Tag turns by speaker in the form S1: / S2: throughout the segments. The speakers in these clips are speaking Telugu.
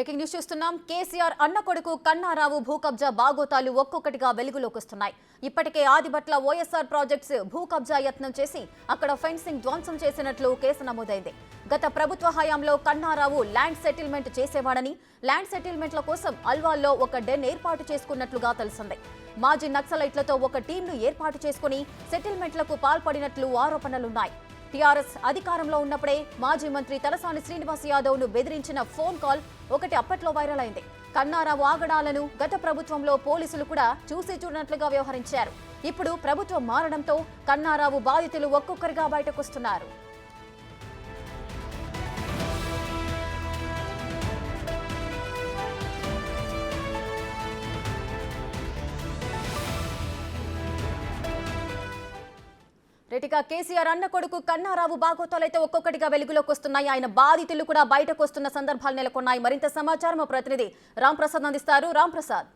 S1: బ్రేకింగ్ న్యూస్ చూస్తున్నాం. కేసీఆర్ అన్న కొడుకు కన్నారావు భూ కబ్జా బాగోతాలు ఒక్కొక్కటిగా వెలుగులోకి వస్తున్నాయి. ఇప్పటికే ఆదిబట్ల ఓఎస్ఆర్ ప్రాజెక్ట్స్ భూ కబ్జా యత్నం చేసి అక్కడ ఫెన్సింగ్ ధ్వంసం చేసినట్లు కేసు నమోదైంది. గత ప్రభుత్వ హయాంలో కన్నారావు ల్యాండ్ సెటిల్మెంట్ చేసేవాడని ల్యాండ్ సెటిల్మెంట్ల కోసం అల్వాల్లో ఒక డెన్ ఏర్పాటు చేసుకున్నట్లుగా తెలిసింది. మాజీ నక్సలైట్లతో ఒక టీంను ఏర్పాటు చేసుకుని సెటిల్మెంట్లకు పాల్పడినట్లు ఆరోపణలున్నాయి. టీఆర్ఎస్ అధికారంలో ఉన్నప్పుడే మాజీ మంత్రి తలసాని శ్రీనివాస్ యాదవ్ను బెదిరించిన ఫోన్ కాల్ ఒకటి అప్పట్లో వైరల్ అయింది. కన్నారావు ఆగడాలను గత ప్రభుత్వంలో పోలీసులు కూడా చూసి చూడనట్లుగా వ్యవహరించారు. ఇప్పుడు ప్రభుత్వం మారడంతో కన్నారావు బాధితులు ఒక్కొక్కరిగా బయటకొస్తున్నారు. రెటిగా కేసీఆర్ అన్న కొడుకు కన్నారావు బాగోతాలైతే ఒక్కొక్కటిగా వెలుగులోకి వస్తున్నాయి. ఆయన బాధితులు కూడా బయటకు వస్తున్న సందర్భాలు నెలకొన్నాయి. మరింత సమాచారం మా ప్రతినిధి రాంప్రసాద్ అందిస్తారు. రాంప్రసాద్.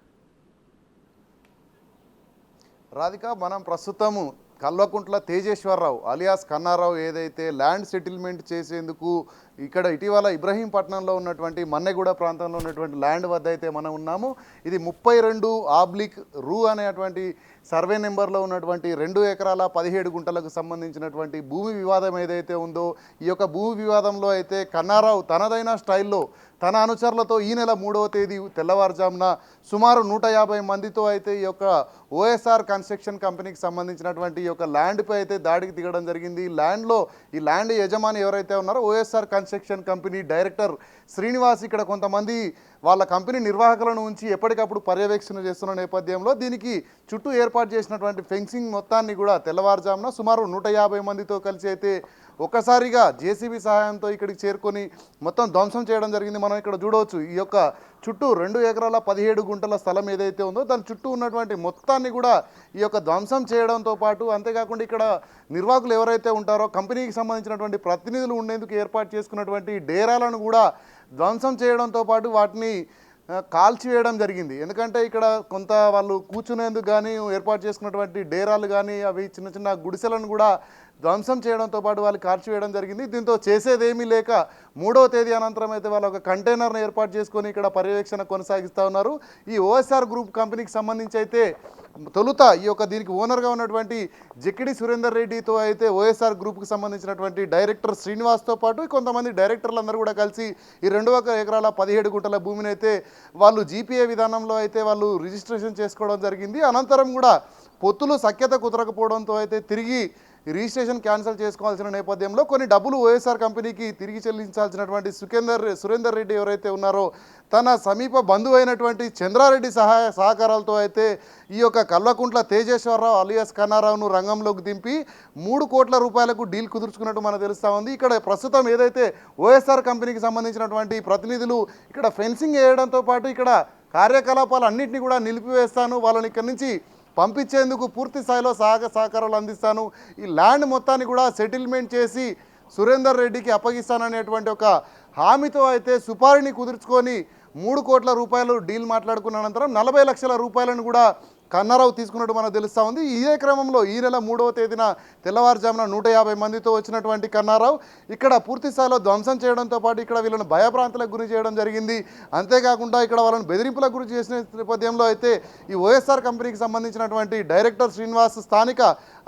S2: రాధిక మనం ప్రస్తుతము కల్వకుంట్ల తేజేశ్వరరావు అలియాస్ కన్నారావు ఏదైతే ల్యాండ్ సెటిల్మెంట్ చేసేందుకు ఇక్కడ ఇటీవల ఇబ్రహీంపట్నంలో ఉన్నటువంటి మన్నెగూడ ప్రాంతంలో ఉన్నటువంటి ల్యాండ్ వద్ద అయితే మనం ఉన్నాము. ఇది ముప్పై రెండు ఆబ్లిక్ రూ అనేటువంటి సర్వే నెంబర్లో ఉన్నటువంటి రెండు ఎకరాల పదిహేడు గుంటలకు సంబంధించినటువంటి భూమి వివాదం ఏదైతే ఉందో ఈ యొక్క భూమి వివాదంలో అయితే కన్నారావు తనదైన స్టైల్లో తన అనుచరులతో ఈ నెల మూడవ తేదీ తెల్లవారుజామున సుమారు నూట యాభై మందితో అయితే ఈ యొక్క ఓఎస్ఆర్ కన్స్ట్రక్షన్ కంపెనీకి సంబంధించినటువంటి ఈ యొక్క ల్యాండ్పై అయితే దాడికి దిగడం జరిగింది. ఈ ల్యాండ్లో ఈ ల్యాండ్ యజమాని ఎవరైతే ఉన్నారో OSR construction company director Srinivas ఇక్కడ కొంతమంది వాళ్ళ కంపెనీ నిర్వాహకులను ఉంచి ఎప్పటికప్పుడు పర్యవేక్షణ చేస్తున్న నేపథ్యంలో దీనికి చుట్టూ ఏర్పాటు చేసినటువంటి ఫెన్సింగ్ మొత్తాన్ని కూడా తెల్లవారుజామున సుమారు నూట యాభై మందితో కలిసి అయితే ఒక్కసారిగా జేసీబీ సహాయంతో ఇక్కడికి చేరుకొని మొత్తం ధ్వంసం చేయడం జరిగింది. మనం ఇక్కడ చూడవచ్చు ఈ యొక్క చుట్టూ రెండు ఎకరాల పదిహేడు గుంటల స్థలం ఏదైతే ఉందో దాని చుట్టూ ఉన్నటువంటి మొత్తాన్ని కూడా ఈ యొక్క ధ్వంసం చేయడంతో పాటు అంతేకాకుండా ఇక్కడ నిర్వాహకులు ఎవరైతే ఉంటారో కంపెనీకి సంబంధించినటువంటి ప్రతినిధులు ఉండేందుకు ఏర్పాటు చేసుకున్నటువంటి డేరాలను కూడా ధ్వంసం చేయడంతో పాటు వాటిని కాల్చివేయడం జరిగింది. ఎందుకంటే ఇక్కడ కొంత వాళ్ళు కూర్చునేందుకు కానీ ఏర్పాటు చేసుకున్నటువంటి డేరాలు కానీ అవి చిన్న చిన్న గుడిసెలను కూడా ధ్వంసం చేయడంతో పాటు వాళ్ళు కార్చివేయడం జరిగింది. దీంతో చేసేదేమీ లేక మూడవ తేదీ అనంతరం అయితే వాళ్ళు ఒక కంటైనర్ను ఏర్పాటు చేసుకొని ఇక్కడ పర్యవేక్షణ కొనసాగిస్తూ ఉన్నారు. ఈ ఓఎస్ఆర్ గ్రూప్ కంపెనీకి సంబంధించి అయితే తొలుత ఈ యొక్క దీనికి ఓనర్గా ఉన్నటువంటి జకిడి సురేందర్ రెడ్డితో అయితే ఓఎస్ఆర్ గ్రూప్కి సంబంధించినటువంటి డైరెక్టర్ శ్రీనివాస్తో పాటు కొంతమంది డైరెక్టర్లందరూ కూడా కలిసి ఈ రెండు ఎకరాల పదిహేడు గుంటల భూమిని అయితే వాళ్ళు జీపీఏ విధానంలో అయితే వాళ్ళు రిజిస్ట్రేషన్ చేసుకోవడం జరిగింది. అనంతరం కూడా పొత్తులు సఖ్యత కుదరకపోవడంతో అయితే తిరిగి రిజిస్ట్రేషన్ క్యాన్సిల్ చేసుకోవాల్సిన నేపథ్యంలో కొన్ని డబ్బులు ఓఎస్ఆర్ కంపెనీకి తిరిగి చెల్లించాల్సినటువంటి సుఖేందర్ సురేందర్ రెడ్డి ఎవరైతే ఉన్నారో తన సమీప బంధువు అయినటువంటి చంద్రారెడ్డి సహాయ సహకారాలతో అయితే ఈ యొక్క కల్వకుంట్ల తేజేశ్వరరావు అలియాస్ కన్నారావును రంగంలోకి దింపి మూడు కోట్ల రూపాయలకు డీల్ కుదుర్చుకున్నట్టు మనకు తెలుస్తూ ఉంది. ఇక్కడ ప్రస్తుతం ఏదైతే ఓఎస్ఆర్ కంపెనీకి సంబంధించినటువంటి ప్రతినిధులు ఇక్కడ ఫెన్సింగ్ వేయడంతో పాటు ఇక్కడ కార్యకలాపాలు అన్నింటినీ కూడా నిలిపివేస్తాను. వాళ్ళని ఇక్కడి నుంచి పంపించేందుకు పూర్తి స్థాయిలో సహక సహకారాలు అందిస్తాను. ఈ ల్యాండ్ మొత్తాన్ని కూడా సెటిల్మెంట్ చేసి సురేందర్ రెడ్డికి అప్పగిస్తాననేటువంటి ఒక హామీతో అయితే సుపారిని కుదుర్చుకొని మూడు కోట్ల రూపాయలు డీల్ మాట్లాడుకున్న అనంతరం నలభై లక్షల రూపాయలను కూడా కన్నారావు తీసుకున్నట్టు మనకు తెలుస్తూ ఉంది. ఇదే క్రమంలో ఈ నెల మూడవ తేదీన తెల్లవారుజామున నూట యాభై మందితో వచ్చినటువంటి కన్నారావు ఇక్కడ పూర్తి స్థాయిలో ధ్వంసం చేయడంతో పాటు ఇక్కడ వీళ్ళను భయభ్రాంతులకు గురి చేయడం జరిగింది. అంతేకాకుండా ఇక్కడ వాళ్ళని బెదిరింపులకు గురి చేసిన నేపథ్యంలో అయితే ఈ ఓఎస్ఆర్ కంపెనీకి సంబంధించినటువంటి డైరెక్టర్ శ్రీనివాస్ స్థానిక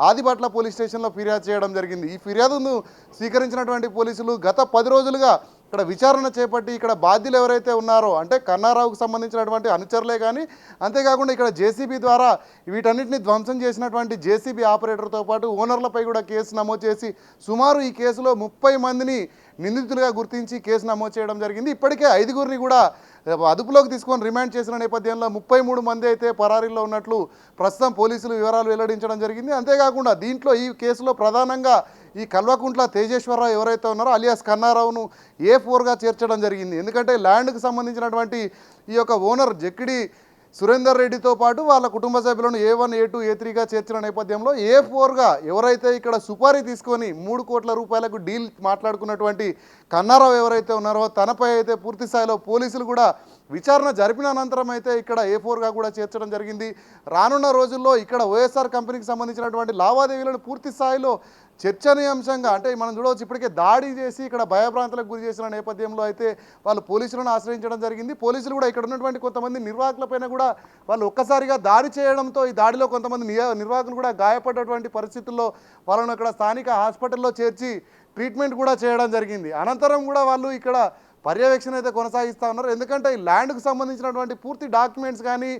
S2: ఆదిబట్ల పోలీస్ స్టేషన్లో ఫిర్యాదు చేయడం జరిగింది. ఈ ఫిర్యాదును స్వీకరించినటువంటి పోలీసులు గత పది రోజులుగా ఇక్కడ విచారణ చేపట్టి ఇక్కడ బాధ్యులు ఎవరైతే ఉన్నారో అంటే కన్నారావుకు సంబంధించినటువంటి అనుచరులే కానీ అంతేకాకుండా ఇక్కడ జేసీబీ ద్వారా వీటన్నిటిని ధ్వంసం చేసినటువంటి జేసీబీ ఆపరేటర్తో పాటు ఓనర్లపై కూడా కేసు నమోదు చేసి సుమారు ఈ కేసులో ముప్పై మందిని నిందితులుగా గుర్తించి కేసు నమోదు చేయడం జరిగింది. ఇప్పటికే ఐదుగురిని కూడా అదుపులోకి తీసుకొని రిమాండ్ చేసిన నేపథ్యంలో ముప్పై మూడు మంది అయితే పరారీలో ఉన్నట్లు ప్రస్తుతం పోలీసులు వివరాలు వెల్లడించడం జరిగింది. అంతేకాకుండా దీంట్లో ఈ కేసులో ప్రధానంగా ఈ కల్వకుంట్ల తేజేశ్వరరావు ఎవరైతే ఉన్నారో అలియాస్ కన్నారావును ఏ ఫోర్గా చేర్చడం జరిగింది. ఎందుకంటే ల్యాండ్కి సంబంధించినటువంటి ఈ యొక్క ఓనర్ జక్కిడి సురేందర్ రెడ్డితో పాటు వాళ్ళ కుటుంబ సభ్యులను ఏ వన్ ఏ టూ ఏ త్రీగా చేర్చిన నేపథ్యంలో ఏ ఫోర్గా ఎవరైతే ఇక్కడ సుపారీ తీసుకొని మూడు కోట్ల రూపాయలకు డీల్ మాట్లాడుకున్నటువంటి కన్నారావు ఎవరైతే ఉన్నారో తనపై అయితే పూర్తి స్థాయిలో పోలీసులు కూడా విచారణ జరిపిన అనంతరం అయితే ఇక్కడ ఏ ఫోర్గా కూడా చేర్చడం జరిగింది. రానున్న రోజుల్లో ఇక్కడ వైఎస్ఆర్ కంపెనీకి సంబంధించినటువంటి లావాదేవీలను పూర్తి స్థాయిలో చర్చనీయాంశంగా అంటే మనం చూడవచ్చు ఇప్పటికే దాడి చేసి ఇక్కడ భయభ్రాంతులకు గురి చేసిన నేపథ్యంలో అయితే వాళ్ళు పోలీసులను ఆశ్రయించడం జరిగింది. పోలీసులు కూడా ఇక్కడ ఉన్నటువంటి కొంతమంది నిర్వాహకులపైన కూడా వాళ్ళు ఒక్కసారిగా దాడి చేయడంతో ఈ దాడిలో కొంతమంది నిర్వాహకులు కూడా గాయపడ్డటువంటి పరిస్థితుల్లో వాళ్ళను అక్కడ స్థానిక హాస్పిటల్లో చేర్చి ట్రీట్మెంట్ కూడా చేయడం జరిగింది. అనంతరం కూడా వాళ్ళు ఇక్కడ పర్యవేక్షణ అయితే కొనసాగిస్తూ ఉన్నారు. ఎందుకంటే ఈ ల్యాండ్కు సంబంధించినటువంటి పూర్తి డాక్యుమెంట్స్ కానీ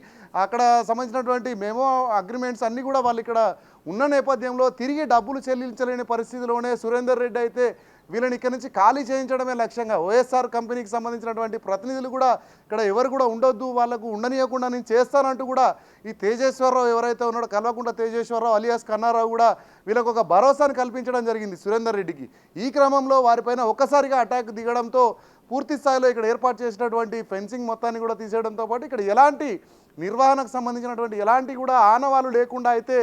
S2: అక్కడ సంబంధించినటువంటి మెమో అగ్రిమెంట్స్ అన్నీ కూడా వాళ్ళు ఇక్కడ ఉన్న నేపథ్యంలో తిరిగి డబ్బులు చెల్లించలేని పరిస్థితిలోనే సురేందర్ రెడ్డి అయితే వీళ్ళని ఇక్కడ నుంచి ఖాళీ చేయించడమే లక్ష్యంగా వైఎస్ఆర్ కంపెనీకి సంబంధించినటువంటి ప్రతినిధులు కూడా ఇక్కడ ఎవరు కూడా ఉండొద్దు వాళ్ళకు ఉండనియకుండా నేను చేస్తానంటూ కూడా ఈ తేజేశ్వరరావు ఎవరైతే ఉన్నాడో కల్వకుంట్ల తేజేశ్వరరావు అలియాస్ కన్నారావు కూడా వీళ్ళకు ఒక భరోసాను కల్పించడం జరిగింది సురేందర్ రెడ్డికి. ఈ క్రమంలో వారిపైన ఒక్కసారిగా అటాక్ దిగడంతో పూర్తి స్థాయిలో ఇక్కడ ఏర్పాటు చేసినటువంటి ఫెన్సింగ్ మొత్తాన్ని కూడా తీసేయడంతో పాటు ఇక్కడ ఎలాంటి నిర్వహణకు సంబంధించినటువంటి ఎలాంటి కూడా ఆనవాలు లేకుండా అయితే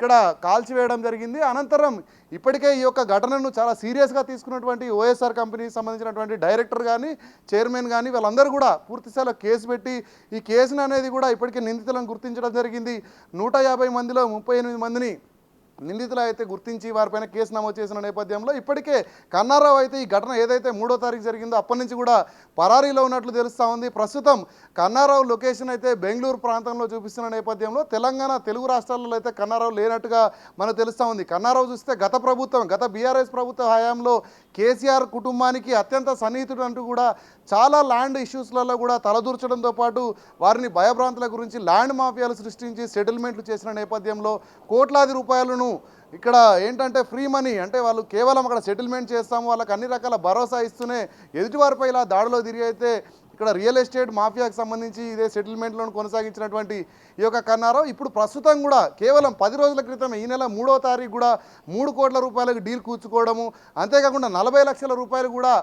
S2: ఇక్కడ కాల్చివేయడం జరిగింది. అనంతరం ఇప్పటికే ఈ యొక్క ఘటనను చాలా సీరియస్గా తీసుకున్నటువంటి ఓఎస్ఆర్ కంపెనీకి సంబంధించినటువంటి డైరెక్టర్ కానీ చైర్మన్ కానీ వాళ్ళందరూ కూడా పూర్తిస్థాయిలో కేసు పెట్టి ఈ కేసును అనేది కూడా ఇప్పటికే నిందితులను గుర్తించడం జరిగింది. నూట యాభై మందిలో ముప్పై ఎనిమిది మందిని నిందితులు అయితే గుర్తించి వారిపైన కేసు నమోదు చేసిన నేపథ్యంలో ఇప్పటికే కన్నారావు అయితే ఈ ఘటన ఏదైతే మూడో తారీఖు జరిగిందో అప్పటి నుంచి కూడా పరారీలో ఉన్నట్లు తెలుస్తూ ఉంది. ప్రస్తుతం కన్నారావు లొకేషన్ అయితే బెంగళూరు ప్రాంతంలో చూపిస్తున్న నేపథ్యంలో తెలంగాణ తెలుగు రాష్ట్రాలలో అయితే కన్నారావు లేనట్టుగా మనకు తెలుస్తూ ఉంది. కన్నారావు చూస్తే గత ప్రభుత్వం గత బీఆర్ఎస్ ప్రభుత్వ హయాంలో కేసీఆర్ కుటుంబానికి అత్యంత సన్నిహితుడు అంటూ కూడా చాలా ల్యాండ్ ఇష్యూస్లలో కూడా తలదూర్చడంతో పాటు వారిని భయభ్రాంతుల గురించి ల్యాండ్ మాఫియాలు సృష్టించి సెటిల్మెంట్లు చేసిన నేపథ్యంలో కోట్లాది రూపాయలను ఇక్కడ ఏంటంటే ఫ్రీ మనీ అంటే వాళ్ళు కేవలం అక్కడ సెటిల్మెంట్ చేస్తాము వాళ్ళకి అన్ని రకాల భరోసా ఇస్తూనే ఎదుటివారిపై ఇలా దాడిలో తిరిగి అయితే ఇక్కడ రియల్ ఎస్టేట్ మాఫియాకి సంబంధించి ఇదే సెటిల్మెంట్లను కొనసాగించినటువంటి ఈ యొక్క కన్నారావు ఇప్పుడు ప్రస్తుతం కూడా కేవలం పది రోజుల క్రితం ఈ నెల మూడో తారీఖు కూడా మూడు కోట్ల రూపాయలకు డీల్ కూర్చుకోవడము అంతేకాకుండా నలభై లక్షల రూపాయలు కూడా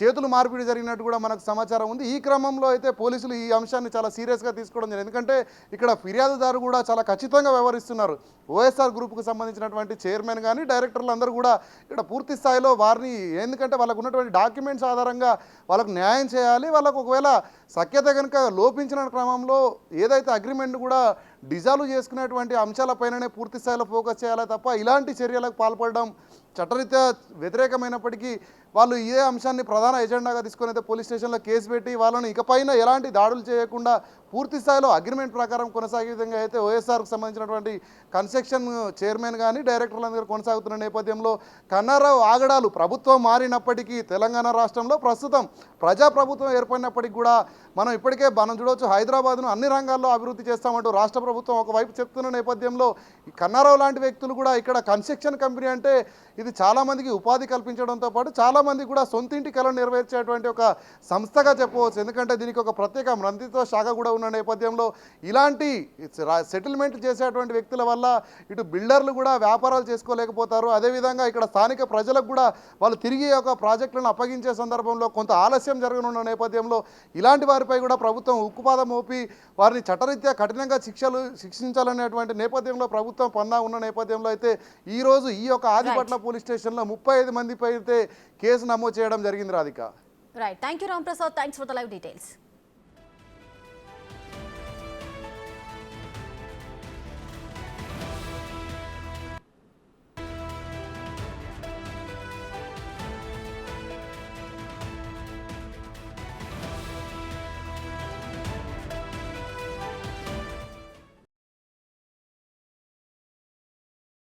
S2: చేతులు మార్పిడి జరిగినట్టు కూడా మనకు సమాచారం ఉంది. ఈ క్రమంలో అయితే పోలీసులు ఈ అంశాన్ని చాలా సీరియస్గా తీసుకోవడం జరిగింది. ఎందుకంటే ఇక్కడ ఫిర్యాదుదారు కూడా చాలా ఖచ్చితంగా వ్యవహరిస్తున్నారు. ఓఎస్ఆర్ గ్రూప్కు సంబంధించినటువంటి చైర్మన్ కానీ డైరెక్టర్లు అందరూ కూడా ఇక్కడ పూర్తి స్థాయిలో వారిని ఎందుకంటే వాళ్ళకు ఉన్నటువంటి డాక్యుమెంట్స్ ఆధారంగా వాళ్ళకు న్యాయం చేయాలి. వాళ్ళకు ఒకవేళ సఖ్యత కనుక లోపించిన క్రమంలో ఏదైతే అగ్రిమెంట్ కూడా డిజాల్వ్ చేసుకునేటువంటి అంశాలపైననే పూర్తి స్థాయిలో ఫోకస్ చేయాలి తప్ప ఇలాంటి చర్యలకు పాల్పడడం చట్టరీత్యా వ్యతిరేకమైనప్పటికీ వాళ్ళు ఇదే అంశాన్ని ప్రధాన ఎజెండాగా తీసుకొని అయితే పోలీస్ స్టేషన్లో కేసు పెట్టి వాళ్ళని ఇకపైన ఎలాంటి దాడులు చేయకుండా పూర్తి స్థాయిలో అగ్రిమెంట్ ప్రకారం కొనసాగే విధంగా అయితే ఓఎస్ఆర్కు సంబంధించినటువంటి కన్స్ట్రక్షన్ చైర్మన్ కానీ డైరెక్టర్ల దగ్గర కొనసాగుతున్న నేపథ్యంలో కన్నారావు ఆగడాలు ప్రభుత్వం మారినప్పటికీ తెలంగాణ రాష్ట్రంలో ప్రస్తుతం ప్రజాప్రభుత్వం ఏర్పడినప్పటికీ కూడా మనం ఇప్పటికే మనం చూడవచ్చు హైదరాబాద్ను అన్ని రంగాల్లో అభివృద్ధి చేస్తామంటూ రాష్ట్ర ప్రభుత్వం ఒకవైపు చెప్తున్న నేపథ్యంలో కన్నారావు లాంటి వ్యక్తులు కూడా ఇక్కడ కన్స్ట్రక్షన్ కంపెనీ అంటే ఇది చాలామందికి ఉపాధి కల్పించడంతో పాటు చాలామంది కూడా సొంత ఇంటి కళను నెరవేర్చేటువంటి ఒక సంస్థగా చెప్పవచ్చు. ఎందుకంటే దీనికి ఒక ప్రత్యేక మంత్రిత్వ శాఖ కూడా ఉన్న నేపథ్యంలో ఇలాంటి సెటిల్మెంట్ చేసేటువంటి వ్యక్తుల వల్ల ఇటు బిల్డర్లు కూడా వ్యాపారాలు చేసుకోలేకపోతారు. అదేవిధంగా ఇక్కడ స్థానిక ప్రజలకు కూడా వాళ్ళు తిరిగి ఒక ప్రాజెక్టులను అప్పగించే సందర్భంలో కొంత ఆలస్యం జరగనున్న నేపథ్యంలో ఇలాంటి వారిపై కూడా ప్రభుత్వం ఉక్కుపాదం మోపి వారిని చట్టరీత్యా కఠినంగా శిక్షలు శిక్షించాలనేటువంటి నేపథ్యంలో ప్రభుత్వం పన్నా ఉన్న నేపథ్యంలో అయితే ఈ రోజు ఈ యొక్క ఆదిపట్ల పోలీస్ స్టేషన్లో ముప్పై ఐదు మందిపై అయితే కేసు నమోదు చేయడం జరిగింది Radhika.
S1: Right thank you Ram Prasad thanks for the live details